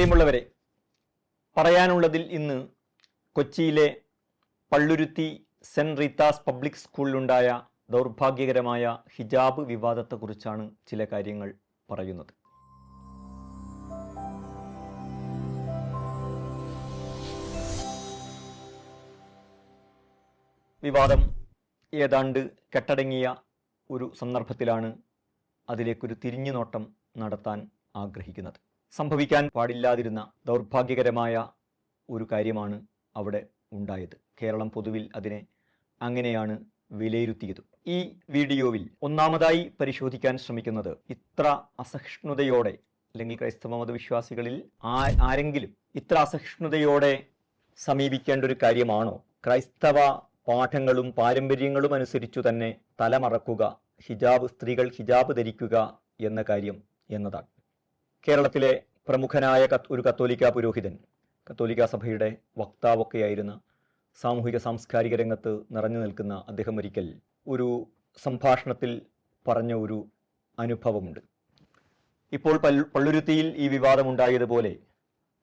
പ്രിയമുള്ളവരെ പറയാനുള്ളതിൽ ഇന്ന് കൊച്ചിയിലെ പള്ളുരുത്തി സെന്റ് റീത്താസ് പബ്ലിക് സ്കൂളിലുണ്ടായ ദൗർഭാഗ്യകരമായ ഹിജാബ് വിവാദത്തെക്കുറിച്ചാണ് ചില കാര്യങ്ങൾ പറയുന്നത്. വിവാദം ഏതാണ്ട് കെട്ടടങ്ങിയ ഒരു സന്ദർഭത്തിലാണ് അതിലേക്കൊരു തിരിഞ്ഞുനോട്ടം നടത്താൻ ആഗ്രഹിക്കുന്നത്. സംഭവിക്കാൻ പാടില്ലാതിരുന്ന ദൗർഭാഗ്യകരമായ ഒരു കാര്യമാണ് അവിടെ ഉണ്ടായത്. കേരളം പൊതുവിൽ അതിനെ അങ്ങനെയാണ് വിലയിരുത്തിയത്. ഈ വീഡിയോയിൽ ഒന്നാമതായി പരിശോധിക്കാൻ ശ്രമിക്കുന്നത് ഇത്ര അസഹിഷ്ണുതയോടെ അല്ലെങ്കിൽ ക്രൈസ്തവ മതവിശ്വാസികളിൽ ആരെങ്കിലും ഇത്ര അസഹിഷ്ണുതയോടെ സമീപിക്കേണ്ട ഒരു കാര്യമാണോ? ക്രൈസ്തവ പാഠങ്ങളും പാരമ്പര്യങ്ങളും അനുസരിച്ചു തന്നെ തലമറക്കുക ഹിജാബ് സ്ത്രീകൾ ഹിജാബ് ധരിക്കുക എന്ന കാര്യം എന്നതാണ്. കേരളത്തിലെ പ്രമുഖനായ ഒരു കത്തോലിക്ക പുരോഹിതൻ. കത്തോലിക്ക സഭയുടെ വക്താവൊക്കെയായിരുന്ന സാമൂഹിക സാംസ്കാരിക രംഗത്ത് നിറഞ്ഞു നിൽക്കുന്ന അദ്ദേഹം ഒരിക്കൽ ഒരു സംഭാഷണത്തിൽ പറഞ്ഞ ഒരു അനുഭവമുണ്ട്. ഇപ്പോൾ പള്ളുരുത്തിയിൽ ഈ വിവാദമുണ്ടായതുപോലെ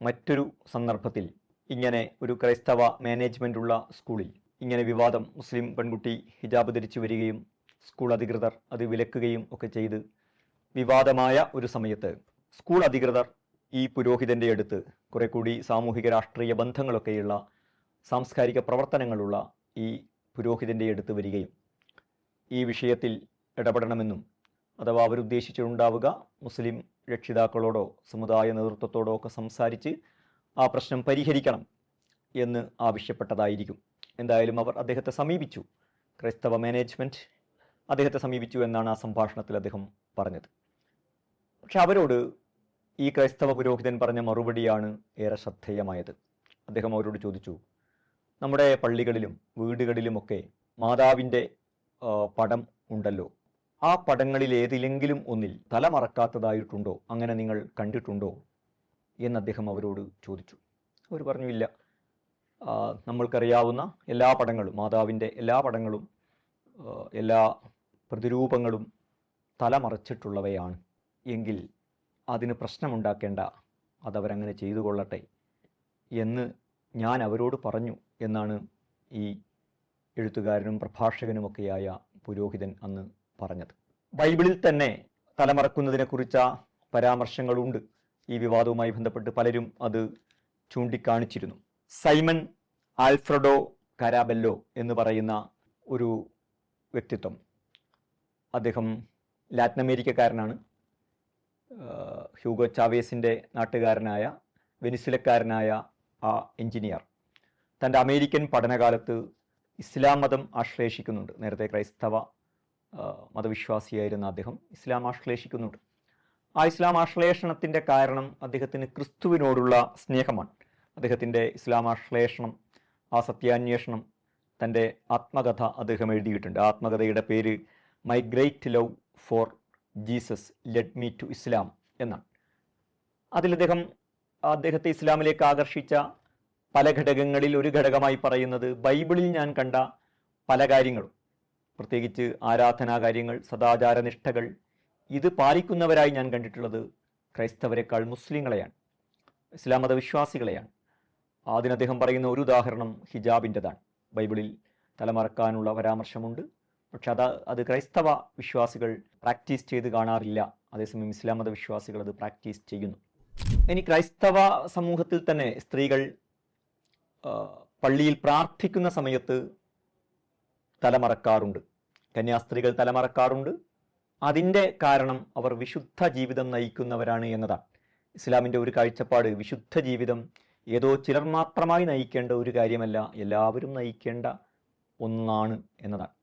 മറ്റൊരു സന്ദർഭത്തിൽ ഇങ്ങനെ ഒരു ക്രൈസ്തവ മാനേജ്മെന്റ് ഉള്ള സ്കൂളിൽ ഇങ്ങനെ വിവാദം മുസ്ലിം പെൺകുട്ടി ഹിജാബ് ധരിച്ചു വരികയും സ്കൂൾ അധികൃതർ അത് വിലക്കുകയും ഒക്കെ ചെയ്ത് വിവാദമായ ഒരു സമയത്ത് സ്കൂൾ അധികൃതർ ഈ പുരോഹിതന്റെ അടുത്ത് കുറെ കൂടി സാമൂഹിക രാഷ്ട്രീയ ബന്ധങ്ങളൊക്കെയുള്ള സാംസ്കാരിക പ്രവർത്തനങ്ങളുള്ള ഈ പുരോഹിതന്റെ അടുത്ത് വരികയും ഈ വിഷയത്തിൽ ഇടപെടണമെന്നും അഥവാ അവരുദ്ദേശിച്ചിട്ടുണ്ടാവുക മുസ്ലിം രക്ഷിതാക്കളോടോ സമുദായ നേതൃത്വത്തോടോ ഒക്കെ സംസാരിച്ച് ആ പ്രശ്നം പരിഹരിക്കണം എന്ന് ആവശ്യപ്പെട്ടതായിരിക്കും. എന്തായാലും അവർ അദ്ദേഹത്തെ സമീപിച്ചു. ക്രൈസ്തവ മാനേജ്മെന്റ് അദ്ദേഹത്തെ സമീപിച്ചു എന്നാണ് ആ സംഭാഷണത്തിൽ അദ്ദേഹം പറഞ്ഞത്. പക്ഷെ അവരോട് ഈ ക്രൈസ്തവ പുരോഹിതൻ പറഞ്ഞ മറുപടിയാണ് ഏറെ ശ്രദ്ധേയമായത്. അദ്ദേഹം അവരോട് ചോദിച്ചു നമ്മുടെ പള്ളികളിലും വീടുകളിലുമൊക്കെ മാതാവിന്റെ പടം ഉണ്ടല്ലോ. ആ പടങ്ങളിൽ ഏതിലെങ്കിലും ഒന്നിൽ തല മറക്കാത്തതായിട്ടുണ്ടോ? അങ്ങനെ നിങ്ങൾ കണ്ടിട്ടുണ്ടോ? എന്ന് അദ്ദേഹം അവരോട് ചോദിച്ചു. അവർ പറഞ്ഞു ഇല്ല. നമ്മൾക്കറിയാവുന്ന എല്ലാ പടങ്ങളും മാതാവിന്റെ എല്ലാ പടങ്ങളും എല്ലാ പ്രതിരൂപങ്ങളും തല മറച്ചിട്ടുള്ളവയാണ്. എങ്കിൽ അതിന് പ്രശ്നമുണ്ടാക്കേണ്ട അതവരങ്ങനെ ചെയ്തു കൊള്ളട്ടെ എന്ന് ഞാൻ അവരോട് പറഞ്ഞു എന്നാണ് ഈ എഴുത്തുകാരനും പ്രഭാഷകനുമൊക്കെയായ പുരോഹിതൻ അന്ന് പറഞ്ഞത്. ബൈബിളിൽ തന്നെ തലമറക്കുന്നതിനെക്കുറിച്ച പരാമർശങ്ങളുണ്ട്. ഈ വിവാദവുമായി ബന്ധപ്പെട്ട് പലരും അത് ചൂണ്ടിക്കാണിച്ചിരുന്നു. സൈമൺ ആൽഫ്രഡോ കരാബെല്ലോ എന്ന് പറയുന്ന ഒരു വ്യക്തിത്വം. അദ്ദേഹം ലാറ്റിൻ അമേരിക്കക്കാരനാണ്. ഹ്യൂഗോ ചാവേസിന്റെ നാട്ടുകാരനായ വെനിസിലക്കാരനായ ആ എഞ്ചിനീയർ. തന്റെ അമേരിക്കൻ പഠനകാലത്ത് ഇസ്ലാം മതം ആശ്ലേഷിക്കുന്നുണ്ട്. നേരത്തെ ക്രൈസ്തവ മതവിശ്വാസിയായിരുന്ന അദ്ദേഹം ഇസ്ലാം ആശ്ലേഷിക്കുന്നുണ്ട്. ആ ഇസ്ലാം ആശ്ലേഷണത്തിന്റെ കാരണം അദ്ദേഹത്തിന് ക്രിസ്തുവിനോടുള്ള സ്നേഹമാണ്. അദ്ദേഹത്തിന്റെ ഇസ്ലാം ആശ്ലേഷണം ആ സത്യാന്വേഷണം തന്റെ ആത്മകഥ അദ്ദേഹം എഴുതിയിട്ടുണ്ട്. ആത്മകഥയുടെ പേര് my great love for Jesus led me to Islam എന്നാണ്. അതിൽ അദ്ദേഹം അദ്ദേഹത്തെ ഇസ്ലാമിലേക്ക് ആകർഷിച്ച പല ഘടകങ്ങളിൽ ഒരു ഘടകമായി പറയുന്നത് ബൈബിളിൽ ഞാൻ കണ്ട പല കാര്യങ്ങളും. പ്രത്യേകിച്ച് ആരാധനാ കാര്യങ്ങൾ സദാചാര നിഷ്ഠകൾ ഇത് പാലിക്കുന്നവരായി ഞാൻ കണ്ടിട്ടുള്ളത് ക്രൈസ്തവരെക്കാൾ മുസ്ലിങ്ങളെയാണ്. ഇസ്ലാം മതവിശ്വാസികളെയാണ്. അതിന് അദ്ദേഹം പറയുന്ന ഒരു ഉദാഹരണം ഹിജാബിന്റെതാണ്. ബൈബിളിൽ തലമറക്കാനുള്ള പരാമർശമുണ്ട്. പക്ഷെ അത് അത് ക്രൈസ്തവ വിശ്വാസികൾ പ്രാക്ടീസ് ചെയ്ത് കാണാറില്ല. അതേസമയം ഇസ്ലാം മത വിശ്വാസികൾ അത് പ്രാക്ടീസ് ചെയ്യുന്നു. ഇനി ക്രൈസ്തവ സമൂഹത്തിൽ തന്നെ സ്ത്രീകൾ പള്ളിയിൽ പ്രാർത്ഥിക്കുന്ന സമയത്ത് തലമറക്കാറുണ്ട്. കന്യാസ്ത്രീകൾ തലമറക്കാറുണ്ട്. അതിന്റെ കാരണം അവർ വിശുദ്ധ ജീവിതം നയിക്കുന്നവരാണ് എന്നതാണ്. ഇസ്ലാമിന്റെ ഒരു കാഴ്ചപ്പാട് വിശുദ്ധ ജീവിതം ഏതോ ചിലർ മാത്രമായി നയിക്കേണ്ട ഒരു കാര്യമല്ല എല്ലാവരും നയിക്കേണ്ട ഒന്നാണ് എന്നതാണ്.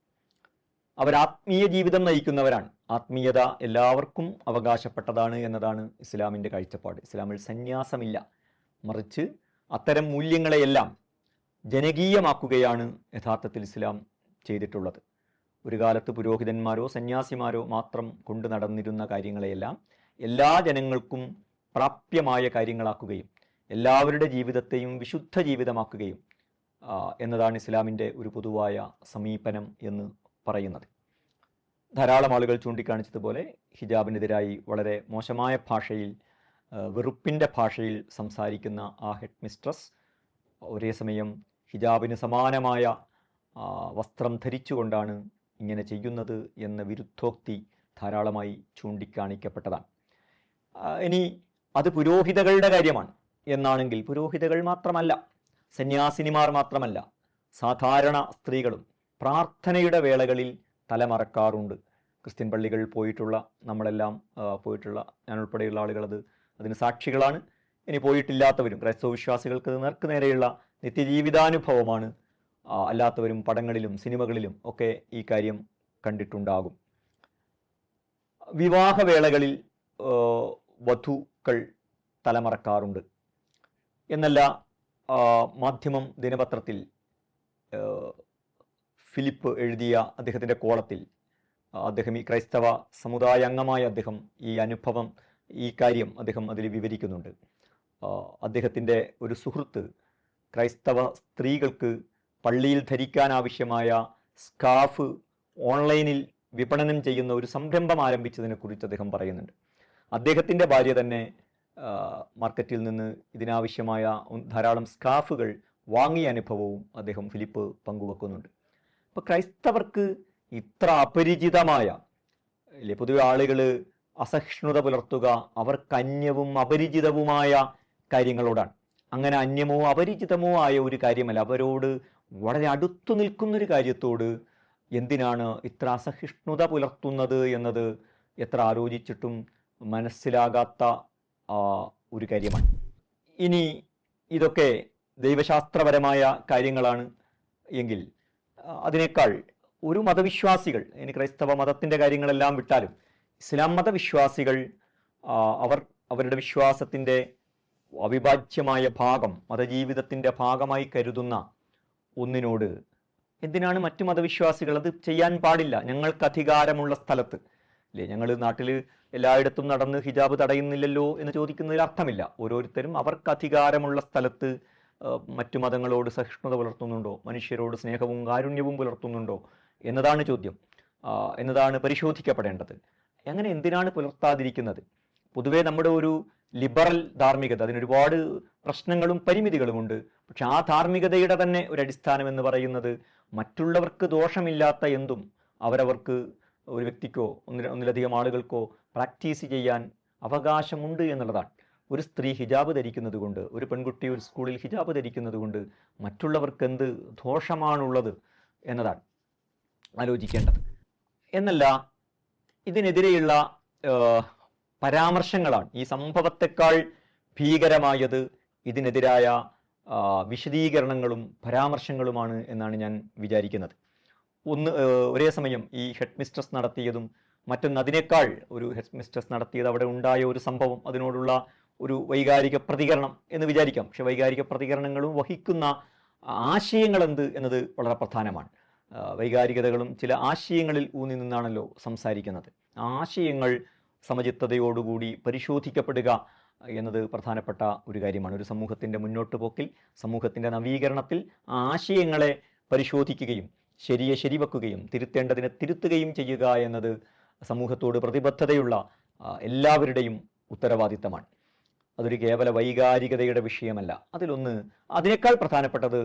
അവർ ആത്മീയ ജീവിതം നയിക്കുന്നവരാണ്. ആത്മീയത എല്ലാവർക്കും അവകാശപ്പെട്ടതാണ് എന്നതാണ് ഇസ്ലാമിന്റെ കാഴ്ചപ്പാട്. ഇസ്ലാമിൽ സന്യാസമില്ല. മറിച്ച് അത്തരം മൂല്യങ്ങളെയെല്ലാം ജനകീയമാക്കുകയാണ് യഥാർത്ഥത്തിൽ ഇസ്ലാം ചെയ്തിട്ടുള്ളത്. ഒരു കാലത്ത് പുരോഹിതന്മാരോ സന്യാസിമാരോ മാത്രം കൊണ്ടു നടന്നിരുന്ന കാര്യങ്ങളെയെല്ലാം എല്ലാ ജനങ്ങൾക്കും പ്രാപ്യമായ കാര്യങ്ങളാക്കുകയും എല്ലാവരുടെ ജീവിതത്തെയും വിശുദ്ധ ജീവിതമാക്കുകയും എന്നതാണ് ഇസ്ലാമിന്റെ ഒരു പൊതുവായ സമീപനം എന്ന് പറയുന്നത്. ധാരാളം ആളുകൾ ചൂണ്ടിക്കാണിച്ചതുപോലെ ഹിജാബിനെതിരായി വളരെ മോശമായ ഭാഷയിൽ വെറുപ്പിന്റെ ഭാഷയിൽ സംസാരിക്കുന്ന ആ ഹെഡ് മിസ്ട്രസ് ഒരേ സമയം ഹിജാബിന് സമാനമായ വസ്ത്രം ധരിച്ചുകൊണ്ടാണ് ഇങ്ങനെ ചെയ്യുന്നത് എന്ന വിരുദ്ധോക്തി ധാരാളമായി ചൂണ്ടിക്കാണിക്കപ്പെട്ടതാണ്. ഇനി അത് പുരോഹിതകളുടെ കാര്യമാണ്. എന്നാണെങ്കിൽ പുരോഹിതകൾ മാത്രമല്ല സന്യാസിനിമാർ മാത്രമല്ല സാധാരണ സ്ത്രീകളും പ്രാർത്ഥനയുടെ വേളകളിൽ തലമറക്കാറുണ്ട്. ക്രിസ്ത്യൻ പള്ളികൾ പോയിട്ടുള്ള നമ്മളെല്ലാം പോയിട്ടുള്ള ഞാൻ ഉൾപ്പെടെയുള്ള ആളുകൾ അത് അതിന് സാക്ഷികളാണ്. ഇനി പോയിട്ടില്ലാത്തവരും ക്രൈസ്തവ വിശ്വാസികൾക്ക് നേർക്ക് നേരെയുള്ള നിത്യജീവിതാനുഭവമാണ്. അല്ലാത്തവരും പടങ്ങളിലും സിനിമകളിലും ഒക്കെ ഈ കാര്യം കണ്ടിട്ടുണ്ടാകും. വിവാഹവേളകളിൽ വധുക്കൾ തലമറക്കാറുണ്ട്. എന്നല്ല മാധ്യമം ദിനപത്രത്തിൽ ഫിലിപ്പ് എഴുതിയ അദ്ദേഹത്തിന്റെ കോളത്തിൽ. അദ്ദേഹം ഈ ക്രൈസ്തവ സമുദായ അംഗമായ അദ്ദേഹം ഈ അനുഭവം ഈ കാര്യം അദ്ദേഹം അതിൽ വിവരിക്കുന്നുണ്ട്. അദ്ദേഹത്തിന്റെ ഒരു സുഹൃത്ത് ക്രൈസ്തവ സ്ത്രീകൾക്ക് പള്ളിയിൽ ധരിക്കാൻ ആവശ്യമായ സ്കാഫ് ഓൺലൈനിൽ വിപണനം ചെയ്യുന്ന ഒരു സംരംഭം ആരംഭിച്ചതിനെ കുറിച്ച് അദ്ദേഹം പറയുന്നുണ്ട്. അദ്ദേഹത്തിന്റെ ഭാര്യ തന്നെ മാർക്കറ്റിൽ നിന്ന് ഇതിനാവശ്യമായ ധാരാളം സ്കാഫുകൾ വാങ്ങിയ അനുഭവവും അദ്ദേഹം ഫിലിപ്പ് പങ്കുവെക്കുന്നുണ്ട്. അപ്പോൾ ക്രൈസ്തവർക്ക് ഇത്ര അപരിചിതമായ അല്ലേ പൊതുവെ ആളുകൾ അസഹിഷ്ണുത പുലർത്തുക അവർക്ക് അന്യവും അപരിചിതവുമായ കാര്യങ്ങളോടാണ്. അങ്ങനെ അന്യമോ അപരിചിതമോ ആയ ഒരു കാര്യമല്ല. അവരോട് വളരെ അടുത്തു നിൽക്കുന്നൊരു കാര്യത്തോട് എന്തിനാണ് ഇത്ര അസഹിഷ്ണുത പുലർത്തുന്നത് എന്നത് എത്ര ആലോചിച്ചിട്ടും മനസ്സിലാകാത്ത ഒരു കാര്യമാണ്. ഇനി ഇതൊക്കെ ദൈവശാസ്ത്രപരമായ കാര്യങ്ങളാണ് എങ്കിൽ അതിനേക്കാൾ ഒരു മതവിശ്വാസികൾ ഇനി ക്രൈസ്തവ മതത്തിന്റെ കാര്യങ്ങളെല്ലാം വിട്ടാലും ഇസ്ലാം മതവിശ്വാസികൾ അവർ അവരുടെ വിശ്വാസത്തിന്റെ അവിഭാജ്യമായ ഭാഗം മതജീവിതത്തിന്റെ ഭാഗമായി കരുതുന്ന ഒന്നിനോട് എന്തിനാണ് മറ്റു മതവിശ്വാസികൾ അത് ചെയ്യാൻ പാടില്ല? ഞങ്ങൾക്ക് അധികാരമുള്ള സ്ഥലത്ത്. അല്ലേ ഞങ്ങൾ നാട്ടിൽ എല്ലായിടത്തും നടന്ന് ഹിജാബ് തടയുന്നില്ലല്ലോ എന്ന് ചോദിക്കുന്നതിൽ അർത്ഥമില്ല. ഓരോരുത്തരും അവർക്ക് അധികാരമുള്ള സ്ഥലത്ത് മറ്റു മതങ്ങളോട് സഹിഷ്ണുത പുലർത്തുന്നുണ്ടോ? മനുഷ്യരോട് സ്നേഹവും കാരുണ്യവും പുലർത്തുന്നുണ്ടോ? എന്നതാണ് ചോദ്യം. എന്നതാണ് പരിശോധിക്കപ്പെടേണ്ടത്. അങ്ങനെ എന്തിനാണ് പുലർത്താതിരിക്കുന്നത്? പൊതുവേ നമ്മുടെ ഒരു ലിബറൽ ധാർമ്മികത അതിന് ഒരുപാട് പ്രശ്നങ്ങളും പരിമിതികളുമുണ്ട്. പക്ഷെ ആ ധാർമ്മികതയുടെ തന്നെ ഒരു അടിസ്ഥാനം എന്ന് പറയുന്നത് മറ്റുള്ളവർക്ക് ദോഷമില്ലാത്ത എന്തും അവരവർക്ക് ഒരു വ്യക്തിക്കോ ഒന്നിലധികം ആളുകൾക്കോ പ്രാക്ടീസ് ചെയ്യാൻ അവകാശമുണ്ട് എന്നുള്ളതാണ്. ഒരു സ്ത്രീ ഹിജാബ് ധരിക്കുന്നത് കൊണ്ട് ഒരു പെൺകുട്ടി ഒരു സ്കൂളിൽ ഹിജാബ് ധരിക്കുന്നത് കൊണ്ട് മറ്റുള്ളവർക്ക് എന്ത് ദോഷമാണുള്ളത് എന്നതാണ് ആലോചിക്കേണ്ടത്. എന്നല്ല ഇതിനെതിരെയുള്ള പരാമർശങ്ങളാണ് ഈ സംഭവത്തെക്കാൾ ഭീകരമായത് ഇതിനെതിരായ വിശദീകരണങ്ങളും പരാമർശങ്ങളുമാണ് എന്നാണ് ഞാൻ വിചാരിക്കുന്നത്. ഒന്ന് ഒരേ സമയം ഈ ഹെഡ് മിസ്ട്രസ് നടത്തിയതും മറ്റൊന്ന് അതിനേക്കാൾ ഒരു ഹെഡ് മിസ്ട്രസ് നടത്തിയത് അവിടെ ഉണ്ടായ ഒരു സംഭവം അതിനോടുള്ള ഒരു വൈകാരിക പ്രതികരണം എന്ന് വിചാരിക്കാം. പക്ഷെ വൈകാരിക പ്രതികരണങ്ങളും വഹിക്കുന്ന ആശയങ്ങൾ എന്ത് എന്നത് വളരെ പ്രധാനമാണ്. വൈകാരികതകളും ചില ആശയങ്ങളിൽ ഊന്നി നിന്നാണല്ലോ സംസാരിക്കുന്നത്. ആശയങ്ങൾ സമചിത്തതയോടുകൂടി പരിശോധിക്കപ്പെടുക എന്നത് പ്രധാനപ്പെട്ട ഒരു കാര്യമാണ്. ഒരു സമൂഹത്തിന്റെ മുന്നോട്ട് പോക്കിൽ സമൂഹത്തിന്റെ നവീകരണത്തിൽ ആശയങ്ങളെ പരിശോധിക്കുകയും ശരിയെ ശരിവെക്കുകയും തിരുത്തേണ്ടതിനെ തിരുത്തുകയും ചെയ്യുക എന്നത് സമൂഹത്തോട് പ്രതിബദ്ധതയുള്ള എല്ലാവരുടെയും ഉത്തരവാദിത്തമാണ്. അതൊരു കേവല വൈകാരികതയുടെ വിഷയമല്ല. അതിലൊന്ന് അതിനേക്കാൾ പ്രധാനപ്പെട്ടത്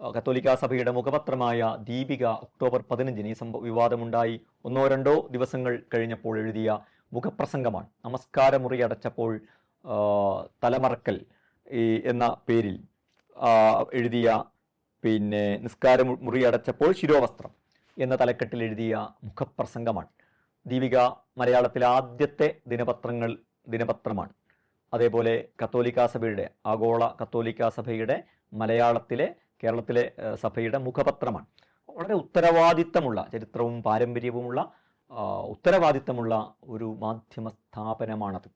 കത്തോലിക്ക സഭയുടെ മുഖപത്രമായ ദീപിക ഒക്ടോബർ പതിനഞ്ചിന് ഈ സംഭവ വിവാദമുണ്ടായി. ഒന്നോ രണ്ടോ ദിവസങ്ങൾ കഴിഞ്ഞപ്പോൾ എഴുതിയ മുഖപ്രസംഗമാണ്. നമസ്കാരമുറി അടച്ചപ്പോൾ തലമറക്കൽ എന്ന പേരിൽ എഴുതിയ പിന്നെ നിസ്കാര മുറി അടച്ചപ്പോൾ ശിരോവസ്ത്രം എന്ന തലക്കെട്ടിൽ എഴുതിയ മുഖപ്രസംഗമാണ്. ദീപിക മലയാളത്തിലെ ആദ്യത്തെ ദിനപത്രങ്ങൾ ദിനപത്രമാണ്. അതേപോലെ കത്തോലിക്കാ സഭയുടെ ആഗോള കത്തോലിക്കാ സഭയുടെ മലയാളത്തിലെ കേരളത്തിലെ സഭയുടെ മുഖപത്രമാണ്. വളരെ ഉത്തരവാദിത്തമുള്ള ചരിത്രവും പാരമ്പര്യവുമുള്ള ഉത്തരവാദിത്തമുള്ള ഒരു മാധ്യമ സ്ഥാപനമാണത്.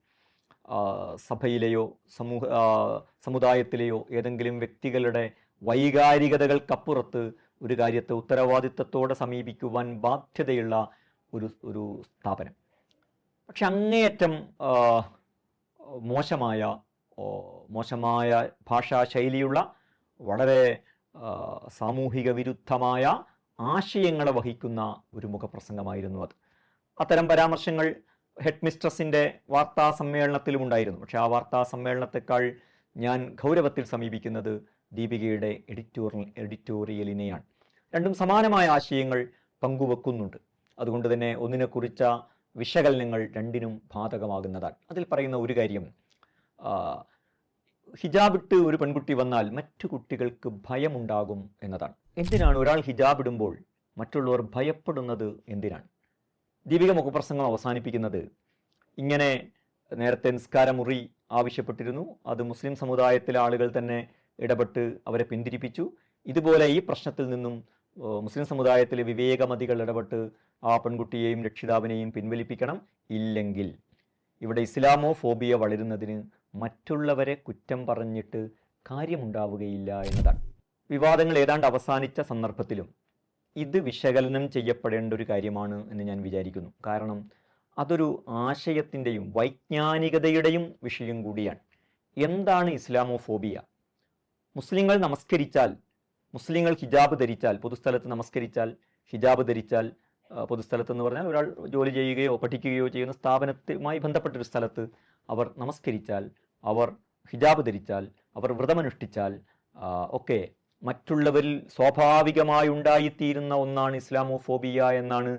സഭയിലെയോ സമൂഹ സമുദായത്തിലെയോ ഏതെങ്കിലും വ്യക്തികളുടെ വൈകാരികതകൾക്കപ്പുറത്ത് ഒരു കാര്യത്തെ ഉത്തരവാദിത്തത്തോടെ സമീപിക്കുവാൻ ബാധ്യതയുള്ള ഒരു ഒരു സ്ഥാപനം. പക്ഷെ അങ്ങേയറ്റം മോശമായ മോശമായ ഭാഷാ ശൈലിയുള്ള വളരെ സാമൂഹിക വിരുദ്ധമായ ആശയങ്ങളെ വഹിക്കുന്ന ഒരു മുഖപ്രസംഗമായിരുന്നു അത്. അത്തരം പരാമർശങ്ങൾ ഹെഡ് മിസ്ട്രസിന്റെ വാർത്താ സമ്മേളനത്തിലും ഉണ്ടായിരുന്നു. പക്ഷേ ആ വാർത്താ സമ്മേളനത്തെക്കാൾ ഞാൻ ഗൗരവത്തിൽ സമീപിക്കുന്നത് ദീപികയുടെ എഡിറ്റോറിയൽ എഡിറ്റോറിയലിനെയാണ്. രണ്ടും സമാനമായ ആശയങ്ങൾ പങ്കുവെക്കുന്നുണ്ട്. അതുകൊണ്ട് തന്നെ ഒന്നിനെക്കുറിച്ച വിശകലനങ്ങൾ രണ്ടിനും ബാധകമാകുന്നതാണ് അതിൽ പറയുന്ന ഒരു കാര്യം ഹിജാബിട്ട് ഒരു പെൺകുട്ടി വന്നാൽ മറ്റു കുട്ടികൾക്ക് ഭയമുണ്ടാകും എന്നതാണ്. എന്തിനാണ് ഒരാൾ ഹിജാബ് ഇടുമ്പോൾ മറ്റുള്ളവർ ഭയപ്പെടുന്നത് എന്തിനാണ്? ദീപിക മുഖപ്രസംഗം അവസാനിപ്പിക്കുന്നത് ഇങ്ങനെ നേരത്തെ നിസ്കാരമുറി ആവശ്യപ്പെട്ടിരുന്നു. അത് മുസ്ലിം സമുദായത്തിലെ ആളുകൾ തന്നെ ഇടപെട്ട് അവരെ പിന്തിരിപ്പിച്ചു. ഇതുപോലെ ഈ പ്രശ്നത്തിൽ നിന്നും മുസ്ലിം സമുദായത്തിലെ വിവേകമതികൾ ഇടപെട്ട് ആ പെൺകുട്ടിയെയും രക്ഷിതാവിനെയും പിൻവലിപ്പിക്കണം. ഇല്ലെങ്കിൽ ഇവിടെ ഇസ്ലാമോ ഫോബിയ വളരുന്നതിന് മറ്റുള്ളവരെ കുറ്റം പറഞ്ഞിട്ട് കാര്യമുണ്ടാവുകയില്ല എന്നതാണ്. വിവാദങ്ങൾ ഏതാണ്ട് അവസാനിച്ച സന്ദർഭത്തിലും ഇത് വിശകലനം ചെയ്യപ്പെടേണ്ട ഒരു കാര്യമാണ് എന്ന് ഞാൻ വിചാരിക്കുന്നു. കാരണം അതൊരു ആശയത്തിന്റെയും വൈജ്ഞാനികതയുടെയും വിഷയം കൂടിയാണ്. എന്താണ് ഇസ്ലാമോഫോബിയ? മുസ്ലിങ്ങൾ നമസ്കരിച്ചാൽ മുസ്ലിങ്ങൾ ഹിജാബ് ധരിച്ചാൽ പൊതുസ്ഥലത്ത് നമസ്കരിച്ചാൽ ഹിജാബ് ധരിച്ചാൽ പൊതുസ്ഥലത്ത് എന്ന് പറഞ്ഞാൽ ഒരാൾ ജോലി ചെയ്യുകയോ പഠിക്കുകയോ ചെയ്യുന്ന സ്ഥാപനത്തുമായി ബന്ധപ്പെട്ടൊരു സ്ഥലത്ത് അവർ നമസ്കരിച്ചാൽ അവർ ഹിജാബ് ധരിച്ചാൽ അവർ വ്രതമനുഷ്ഠിച്ചാൽ ഒക്കെ മറ്റുള്ളവരിൽ സ്വാഭാവികമായി ഉണ്ടായിത്തീരുന്ന ഒന്നാണ് ഇസ്ലാമോഫോബിയ എന്നാണ്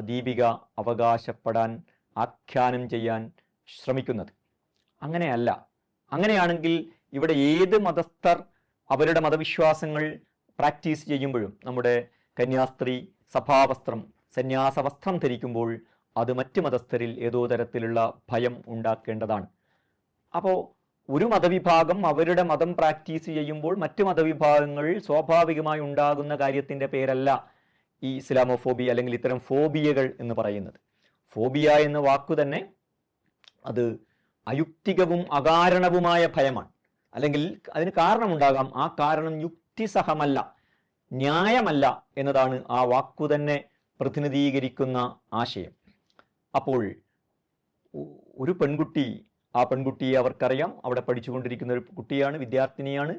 ദീപിക അവകാശപ്പെടാൻ ആഖ്യാനം ചെയ്യാൻ ശ്രമിക്കുന്നത്. അങ്ങനെയല്ല. അങ്ങനെയാണെങ്കിൽ ഇവിടെ ഏത് മതസ്ഥർ അവരുടെ മതവിശ്വാസങ്ങൾ പ്രാക്ടീസ് ചെയ്യുമ്പോഴും നമ്മുടെ കന്യാസ്ത്രീ സഭാവസ്ത്രം സന്യാസ വസ്ത്രം ധരിക്കുമ്പോൾ അത് മറ്റ് മതസ്ഥരിൽ ഏതോ തരത്തിലുള്ള ഭയം ഉണ്ടാക്കേണ്ടതാണ്. അപ്പോൾ ഒരു മതവിഭാഗം അവരുടെ മതം പ്രാക്ടീസ് ചെയ്യുമ്പോൾ മറ്റ് മതവിഭാഗങ്ങൾ സ്വാഭാവികമായി ഉണ്ടാകുന്ന കാര്യത്തിന്റെ പേരല്ല ഈ ഇസ്ലാമോഫോബിയ അല്ലെങ്കിൽ ഇത്തരം ഫോബിയകൾ എന്ന് പറയുന്നത്. ഫോബിയ എന്ന വാക്കു തന്നെ അത് അയുക്തികവും അകാരണവുമായ ഭയമാണ്. അല്ലെങ്കിൽ അതിന് കാരണമുണ്ടാകാം. ആ കാരണം യുക്തിസഹമല്ല. ന്യായമല്ല എന്നതാണ് ആ വാക്കു തന്നെ പ്രതിനിധീകരിക്കുന്ന ആശയം. അപ്പോൾ ഒരു പെൺകുട്ടി ആ പെൺകുട്ടിയെ അവർക്കറിയാം. അവിടെ പഠിച്ചുകൊണ്ടിരിക്കുന്ന ഒരു കുട്ടിയാണ് വിദ്യാർത്ഥിനിയാണ്.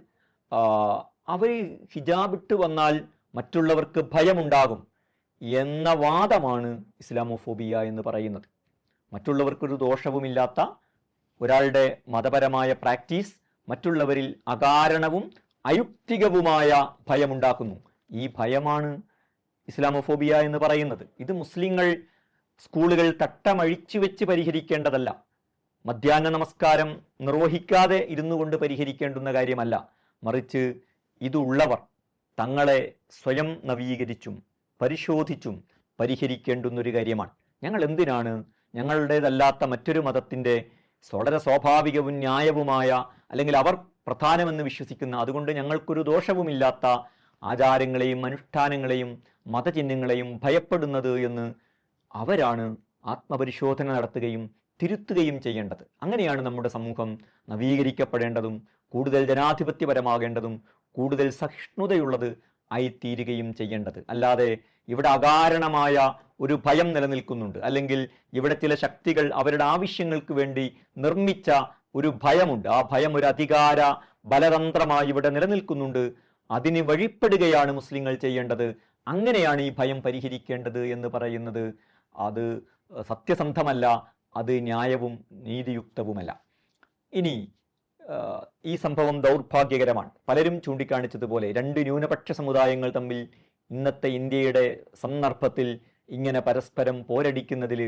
അവർ ഹിജാബിട്ട് വന്നാൽ മറ്റുള്ളവർക്ക് ഭയമുണ്ടാകും എന്ന വാദമാണ് ഇസ്ലാമോഫോബിയ എന്ന് പറയുന്നത്. മറ്റുള്ളവർക്കൊരു ദോഷവുമില്ലാത്ത ഒരാളുടെ മതപരമായ പ്രാക്ടീസ് മറ്റുള്ളവരിൽ അകാരണവും അയുക്തികവുമായ ഭയമുണ്ടാക്കുന്നു. ഈ ഭയമാണ് ഇസ്ലാമോഫോബിയ എന്ന് പറയുന്നത്. ഇത് മുസ്ലിങ്ങൾ സ്കൂളുകൾ തട്ടമഴിച്ചു വെച്ച് പരിഹരിക്കേണ്ടതല്ല. മധ്യാഹ്ന നമസ്കാരം നിർവഹിക്കാതെ ഇരുന്നു കൊണ്ട് പരിഹരിക്കേണ്ടുന്ന കാര്യമല്ല. മറിച്ച് ഇതുള്ളവർ തങ്ങളെ സ്വയം നവീകരിച്ചും പരിശോധിച്ചും പരിഹരിക്കേണ്ടുന്നൊരു കാര്യമാണ്. ഞങ്ങൾ എന്തിനാണ് ഞങ്ങളുടേതല്ലാത്ത മറ്റൊരു മതത്തിന്റെ വളരെ സ്വാഭാവികവും ന്യായവുമായ അല്ലെങ്കിൽ അവർ പ്രധാനമെന്ന് വിശ്വസിക്കുന്ന അതുകൊണ്ട് ഞങ്ങൾക്കൊരു ദോഷവുമില്ലാത്ത ആചാരങ്ങളെയും അനുഷ്ഠാനങ്ങളെയും മതചിഹ്നങ്ങളെയും ഭയപ്പെടുന്നത് എന്ന് അവരാണ് ആത്മപരിശോധന നടത്തുകയും തിരുത്തുകയും ചെയ്യേണ്ടത്. അങ്ങനെയാണ് നമ്മുടെ സമൂഹം നവീകരിക്കപ്പെടേണ്ടതും കൂടുതൽ ജനാധിപത്യപരമാകേണ്ടതും കൂടുതൽ സഹിഷ്ണുതയുള്ളത് ആയിത്തീരുകയും ചെയ്യേണ്ടത്. അല്ലാതെ ഇവിടെ അകാരണമായ ഒരു ഭയം നിലനിൽക്കുന്നുണ്ട്. അല്ലെങ്കിൽ ഇവിടെ ചില ശക്തികൾ അവരുടെ ആവശ്യങ്ങൾക്ക് വേണ്ടി നിർമ്മിച്ച ഒരു ഭയമുണ്ട്. ആ ഭയം ഒരു അധികാര ബലതന്ത്രമായി ഇവിടെ നിലനിൽക്കുന്നുണ്ട്. അതിന് വഴിപ്പെടുകയാണ് മുസ്ലിങ്ങൾ ചെയ്യേണ്ടത്. അങ്ങനെയാണ് ഈ ഭയം പരിഹരിക്കേണ്ടത് എന്ന് പറയുന്നത്. അത് സത്യസന്ധമല്ല അത് ന്യായവും നീതിയുക്തവുമല്ല. ഇനി ഈ സംഭവം ദൗർഭാഗ്യകരമാണ്. പലരും ചൂണ്ടിക്കാണിച്ചതുപോലെ രണ്ട് ന്യൂനപക്ഷ സമുദായങ്ങൾ തമ്മിൽ ഇന്നത്തെ ഇന്ത്യയുടെ സന്ദർഭത്തിൽ ഇങ്ങനെ പരസ്പരം പോരടിക്കുന്നതിൽ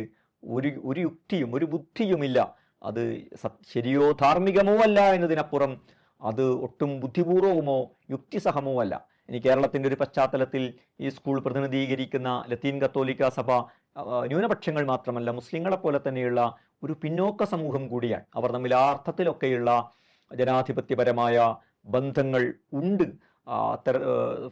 ഒരു ഒരു യുക്തിയും ഒരു ബുദ്ധിയുമില്ല. അത് ശരിയോ ധാർമ്മികമോ അല്ല എന്നതിനപ്പുറം അത് ഒട്ടും ബുദ്ധിപൂർവമോ യുക്തിസഹമോ അല്ല ഇനി കേരളത്തിന്റെ ഒരു പശ്ചാത്തലത്തിൽ ഈ സ്കൂൾ പ്രതിനിധീകരിക്കുന്ന ലത്തീൻ കത്തോലിക്ക സഭ ന്യൂനപക്ഷങ്ങൾ മാത്രമല്ല മുസ്ലിങ്ങളെ പോലെ തന്നെയുള്ള ഒരു പിന്നോക്ക സമൂഹം കൂടിയാണ്. അവർ തമ്മിൽ ആ അർത്ഥത്തിലൊക്കെയുള്ള ജനാധിപത്യപരമായ ബന്ധങ്ങൾ ഉണ്ട്.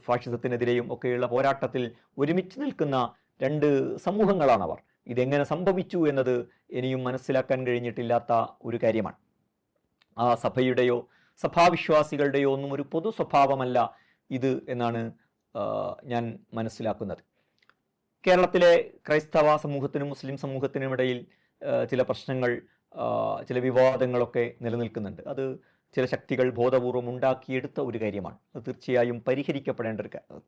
ഫാഷിസത്തിനെതിരെയും ഒക്കെയുള്ള പോരാട്ടത്തിൽ ഒരുമിച്ച് നിൽക്കുന്ന രണ്ട് സമൂഹങ്ങളാണ് അവർ ഇതെങ്ങനെ സംഭവിച്ചു എന്നത് ഇനിയും മനസ്സിലാക്കാൻ കഴിഞ്ഞിട്ടില്ലാത്ത ഒരു കാര്യമാണ്. ആ സഭയുടെയോ സഭാവിശ്വാസികളുടെയോ ഒന്നും ഒരു പൊതു സ്വഭാവമല്ല ഇത് എന്നാണ് ഞാൻ മനസ്സിലാക്കുന്നത്. കേരളത്തിലെ ക്രൈസ്തവ സമൂഹത്തിനും മുസ്ലിം സമൂഹത്തിനും ഇടയിൽ ചില പ്രശ്നങ്ങൾ ചില വിവാദങ്ങളൊക്കെ നിലനിൽക്കുന്നുണ്ട്. അത് ചില ശക്തികൾ ബോധപൂർവം ഉണ്ടാക്കിയെടുത്ത ഒരു കാര്യമാണ്. അത് തീർച്ചയായും പരിഹരിക്കപ്പെടേണ്ട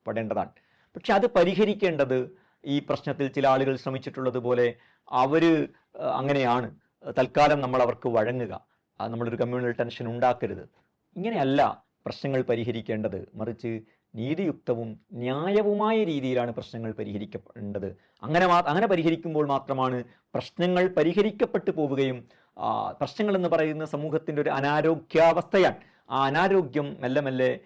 പെടേണ്ടതാണ്. പക്ഷെ അത് പരിഹരിക്കേണ്ടത് ഈ പ്രശ്നത്തിൽ ചില ആളുകൾ ശ്രമിച്ചിട്ടുള്ളതുപോലെ അവർ അങ്ങനെയാണ്. തൽക്കാലം നമ്മൾ അവർക്ക് വഴങ്ങുക. നമ്മളൊരു കമ്മ്യൂണൽ ടെൻഷൻ ഉണ്ടാക്കരുത്. ഇങ്ങനെയല്ല പ്രശ്നങ്ങൾ പരിഹരിക്കേണ്ടത്. മറിച്ച് നീതിയുക്തവും ന്യായവുമായ രീതിയിലാണ് പ്രശ്നങ്ങൾ പരിഹരിക്കപ്പെടേണ്ടത് അങ്ങനെ അങ്ങനെ പരിഹരിക്കുമ്പോൾ മാത്രമാണ് പ്രശ്നങ്ങൾ പരിഹരിക്കപ്പെട്ടു പോവുകയും പ്രശ്നങ്ങൾ എന്ന് പറയുന്ന സമൂഹത്തിന്റെ ഒരു അനാരോഗ്യാവസ്ഥയാണ് ആ അനാരോഗ്യം മെല്ലെ മെല്ലെ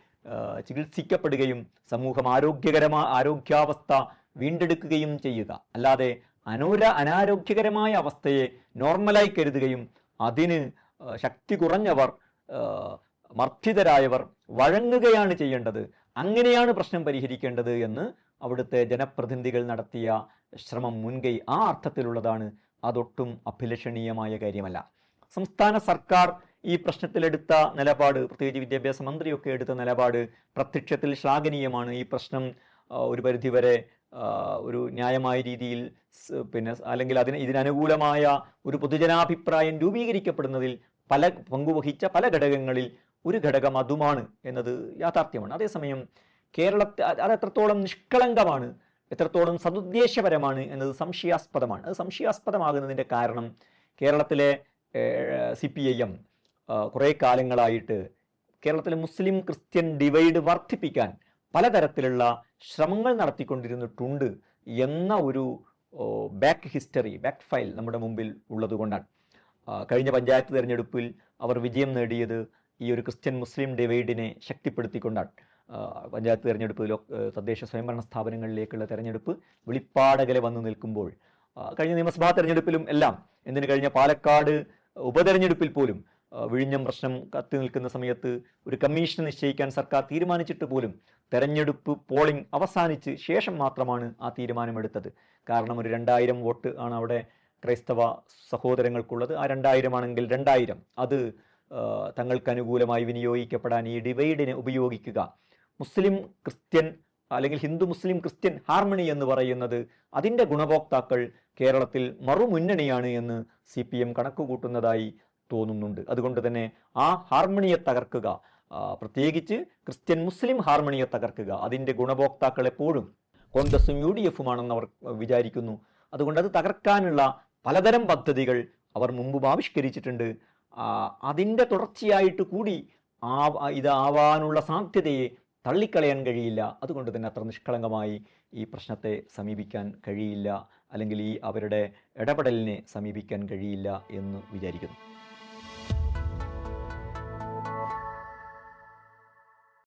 ചികിത്സിക്കപ്പെടുകയും സമൂഹം ആരോഗ്യകരമായ ആരോഗ്യാവസ്ഥ വീണ്ടെടുക്കുകയും ചെയ്യുക. അല്ലാതെ അനൂര അനാരോഗ്യകരമായ അവസ്ഥയെ നോർമലായി കരുതുകയും അതിന് ശക്തി കുറഞ്ഞവർ മർദ്ധിതരായവർ വഴങ്ങുകയാണ് ചെയ്യേണ്ടത്. അങ്ങനെയാണ് പ്രശ്നം പരിഹരിക്കേണ്ടത് എന്ന് അവിടുത്തെ ജനപ്രതിനിധികൾ നടത്തിയ ശ്രമം മുൻകൈ ആ അർത്ഥത്തിലുള്ളതാണ്. അതൊട്ടും അഭിലഷണീയമായ കാര്യമല്ല. സംസ്ഥാന സർക്കാർ ഈ പ്രശ്നത്തിലെടുത്ത നിലപാട് പ്രത്യേകിച്ച് വിദ്യാഭ്യാസ മന്ത്രിയൊക്കെ എടുത്ത നിലപാട് പ്രത്യക്ഷത്തിൽ ശ്ലാഘനീയമാണ്. ഈ പ്രശ്നം ഒരു പരിധിവരെ ഒരു ന്യായമായ രീതിയിൽ പിന്നെ അല്ലെങ്കിൽ അതിന് ഇതിനനുകൂലമായ ഒരു പൊതുജനാഭിപ്രായം രൂപീകരിക്കപ്പെടുന്നതിൽ പല പങ്കുവഹിച്ച പല ഘടകങ്ങളിൽ ഒരു ഘടകം അതുമാണ് എന്നത് യാഥാർത്ഥ്യമാണ്. അതേസമയം കേരളത്തെ അത് എത്രത്തോളം നിഷ്കളങ്കമാണ് എത്രത്തോളം സതുദ്ദേശപരമാണ് എന്നത് സംശയാസ്പദമാണ്. അത് സംശയാസ്പദമാകുന്നതിന്റെ കാരണം കേരളത്തിലെ സി പി ഐ എം കുറേ കാലങ്ങളായിട്ട് കേരളത്തിലെ മുസ്ലിം ക്രിസ്ത്യൻ ഡിവൈഡ് വർദ്ധിപ്പിക്കാൻ പലതരത്തിലുള്ള ശ്രമങ്ങൾ നടത്തിക്കൊണ്ടിരുന്നിട്ടുണ്ട് എന്ന ഒരു ബാക്ക് ഹിസ്റ്ററി ബാക്ക് ഫയൽ നമ്മുടെ മുമ്പിൽ ഉള്ളതുകൊണ്ടാണ്. കഴിഞ്ഞ പഞ്ചായത്ത് തിരഞ്ഞെടുപ്പിൽ അവർ വിജയം നേടിയത് ഈ ഒരു ക്രിസ്ത്യൻ മുസ്ലിം ഡിവൈഡിനെ ശക്തിപ്പെടുത്തിക്കൊണ്ടാണ്. പഞ്ചായത്ത് തിരഞ്ഞെടുപ്പ് ലോ ഏ, തദ്ദേശ സ്വയംഭരണ സ്ഥാപനങ്ങളിലേക്കുള്ള തെരഞ്ഞെടുപ്പ് വെളിപ്പാടകലെ വന്നു നിൽക്കുമ്പോൾ കഴിഞ്ഞ നിയമസഭാ തെരഞ്ഞെടുപ്പിലും എല്ലാം എന്തിന് കഴിഞ്ഞ പാലക്കാട് ഉപതെരഞ്ഞെടുപ്പിൽ പോലും വിഴിഞ്ഞം പ്രശ്നം കത്തി നിൽക്കുന്ന സമയത്ത് ഒരു കമ്മീഷൻ നിശ്ചയിക്കാൻ സർക്കാർ തീരുമാനിച്ചിട്ട് പോലും തെരഞ്ഞെടുപ്പ് പോളിംഗ് അവസാനിച്ച് ശേഷം മാത്രമാണ് ആ തീരുമാനമെടുത്തത്. കാരണം ഒരു രണ്ടായിരം വോട്ട് ആണ് അവിടെ ക്രൈസ്തവ സഹോദരങ്ങൾക്കുള്ളത്. ആ രണ്ടായിരം ആണെങ്കിൽ രണ്ടായിരം. അത് തങ്ങൾക്ക് അനുകൂലമായി വിനിയോഗിക്കപ്പെടാൻ ഈ ഡിവൈഡിനെ ഉപയോഗിക്കുക. മുസ്ലിം ക്രിസ്ത്യൻ അല്ലെങ്കിൽ ഹിന്ദു മുസ്ലിം ക്രിസ്ത്യൻ ഹാർമണി എന്ന് പറയുന്നത് അതിന്റെ ഗുണഭോക്താക്കൾ കേരളത്തിൽ മറുമുന്നണിയാണ് എന്ന് സി പി എം കണക്കുകൂട്ടുന്നതായി തോന്നുന്നുണ്ട്. അതുകൊണ്ട് തന്നെ ആ ഹാർമണിയെ തകർക്കുക പ്രത്യേകിച്ച് ക്രിസ്ത്യൻ മുസ്ലിം ഹാർമണിയെ തകർക്കുക. അതിന്റെ ഗുണഭോക്താക്കൾ എപ്പോഴും കോൺഗ്രസും യു ഡി എഫുമാണെന്ന് അവർ വിചാരിക്കുന്നു. അതുകൊണ്ട് അത് തകർക്കാനുള്ള പലതരം പദ്ധതികൾ അവർ മുമ്പും ആവിഷ്കരിച്ചിട്ടുണ്ട്. അതിന്റെ തുടർച്ചയായിട്ട് കൂടി ആ ഇതാവാനുള്ള സാധ്യതയെ തള്ളിക്കളയാൻ കഴിയില്ല. അതുകൊണ്ട് തന്നെ അത്ര നിഷ്കളങ്കമായി ഈ പ്രശ്നത്തെ സമീപിക്കാൻ കഴിയില്ല. അല്ലെങ്കിൽ ഈ അവരുടെ ഇടപെടലിനെ സമീപിക്കാൻ കഴിയില്ല എന്ന് വിചാരിക്കുന്നു.